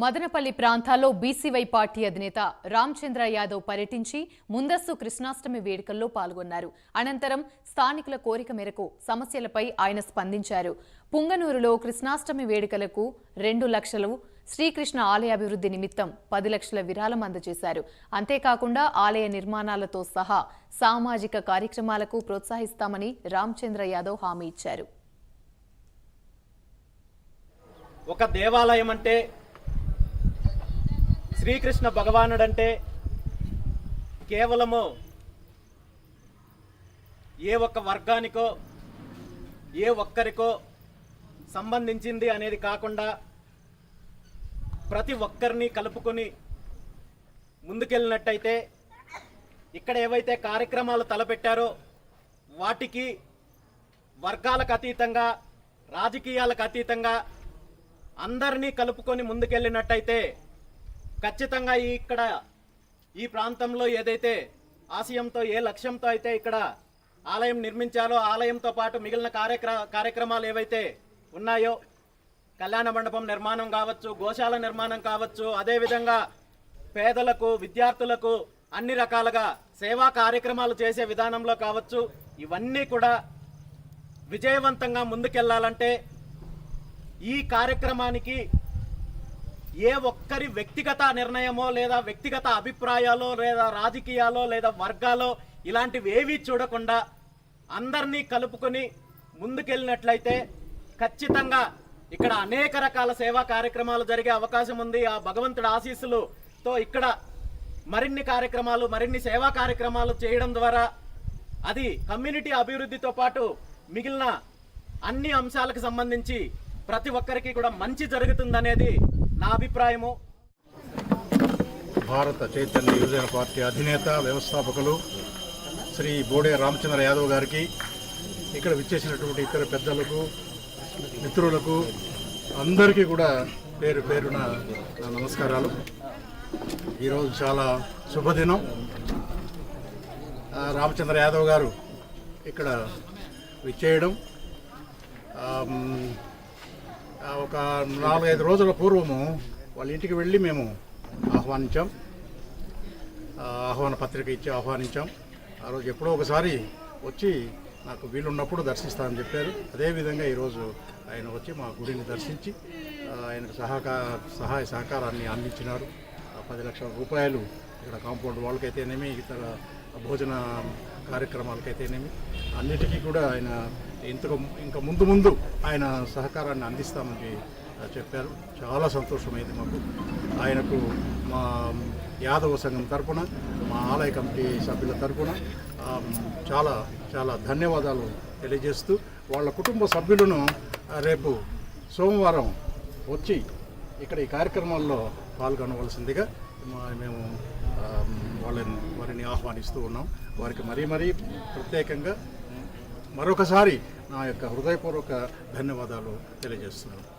మదనపల్లి ప్రాంతాల్లో BCY party అధినేత రామచంద్ర యాదవ్ పర్యటించి ముందస్తు కృష్ణాష్టమి వేడుకల్లో పాల్గొన్నారు. అనంతరం స్థానికుల కోరిక మేరకు సమస్యలపై ఆయన స్పందించారు. పుంగనూరులో కృష్ణాష్టమి వేడుకలకు రెండు లక్షలు శ్రీకృష్ణ ఆలయ అభివృద్ధి నిమిత్తం పది లక్షల విరాళం అందజేశారు. అంతేకాకుండా ఆలయ నిర్మాణాలతో సహా సామాజిక కార్యక్రమాలకు ప్రోత్సహిస్తామని రామచంద్ర యాదవ్ హామీ ఇచ్చారు. ఒక దేవాలయం అంటే శ్రీకృష్ణ భగవానుడంటే కేవలము ఏ ఒక్క వర్గానికో ఏ ఒక్కరికో సంబంధించింది అనేది కాకుండా ప్రతి ఒక్కరిని కలుపుకొని ముందుకెళ్ళినట్టయితే ఇక్కడ ఏవైతే కార్యక్రమాలు తలపెట్టారో వాటికి వర్గాలకు అతీతంగా రాజకీయాలకు అతీతంగా అందరినీ కలుపుకొని ముందుకెళ్ళినట్టయితే ఖచ్చితంగా ఇక్కడ ఈ ప్రాంతంలో ఏదైతే ఆశయంతో ఏ లక్ష్యంతో అయితే ఇక్కడ ఆలయం నిర్మించాలో ఆలయంతో పాటు మిగిలిన కార్యక్ర కార్యక్రమాలు ఏవైతే ఉన్నాయో కళ్యాణ మండపం నిర్మాణం కావచ్చు గోశాల నిర్మాణం కావచ్చు అదేవిధంగా పేదలకు విద్యార్థులకు అన్ని రకాలుగా సేవా కార్యక్రమాలు చేసే విధానంలో కావచ్చు ఇవన్నీ కూడా విజయవంతంగా ముందుకెళ్ళాలంటే ఈ కార్యక్రమానికి ఏ ఒక్కరి వ్యక్తిగత నిర్ణయమో లేదా వ్యక్తిగత అభిప్రాయాలో లేదా రాజకీయాలో లేదా వర్గాలో ఇలాంటివి ఏవీ చూడకుండా అందరినీ కలుపుకొని ముందుకెళ్ళినట్లయితే ఖచ్చితంగా ఇక్కడ అనేక రకాల సేవా కార్యక్రమాలు జరిగే అవకాశం ఉంది. ఆ భగవంతుడి ఆశీస్సులుతో ఇక్కడ మరిన్ని కార్యక్రమాలు మరిన్ని సేవా కార్యక్రమాలు చేయడం ద్వారా అది కమ్యూనిటీ అభివృద్ధితో పాటు మిగిలిన అన్ని అంశాలకు సంబంధించి ప్రతి ఒక్కరికి కూడా మంచి జరుగుతుందనేది నా అభిప్రాయము. భారత చైతన్య యువజన పార్టీ అధినేత వ్యవస్థాపకులు శ్రీ బోడే రామచంద్ర యాదవ్ గారికి ఇక్కడ విచ్చేసినటువంటి ఇతర పెద్దలకు మిత్రులకు అందరికీ కూడా పేరు పేరున నమస్కారాలు. ఈరోజు చాలా శుభదినం. రామచంద్ర యాదవ్ గారు ఇక్కడ విచ్చేయడం ఒక నాలుగైదు రోజుల పూర్వము వాళ్ళ ఇంటికి వెళ్ళి మేము ఆహ్వానించాం. ఆహ్వాన పత్రిక ఇచ్చి ఆహ్వానించాం. ఆ రోజు ఎప్పుడో ఒకసారి వచ్చి నాకు వీలున్నప్పుడు దర్శిస్తానని చెప్పారు. అదేవిధంగా ఈరోజు ఆయన వచ్చి మా గుడిని దర్శించి ఆయనకు సహకార సహాయ సహకారాన్ని అందించినారు. పది లక్షల రూపాయలు ఇక్కడ కాంపౌండ్ వాళ్ళకైతేనేమి ఇతర భోజన కార్యక్రమాలకైతేనేమి అన్నిటికీ కూడా ఆయన ఇంతకు ఇంకా ముందు ముందు ఆయన సహకారాన్ని అందిస్తామని చెప్పారు. చాలా సంతోషమైంది మాకు. ఆయనకు మా యాదవ సంఘం తరపున మా ఆలయ కమిటీ సభ్యుల తరపున చాలా చాలా ధన్యవాదాలు తెలియజేస్తూ వాళ్ళ కుటుంబ సభ్యులను రేపు సోమవారం వచ్చి ఇక్కడ ఈ కార్యక్రమాల్లో పాల్గొనవలసిందిగా మేము వాళ్ళని వారిని ఆహ్వానిస్తూ ఉన్నాం. వారికి మరీ మరీ ప్రత్యేకంగా మరొకసారి నా యొక్క హృదయపూర్వక ధన్యవాదాలు తెలియజేస్తున్నాను.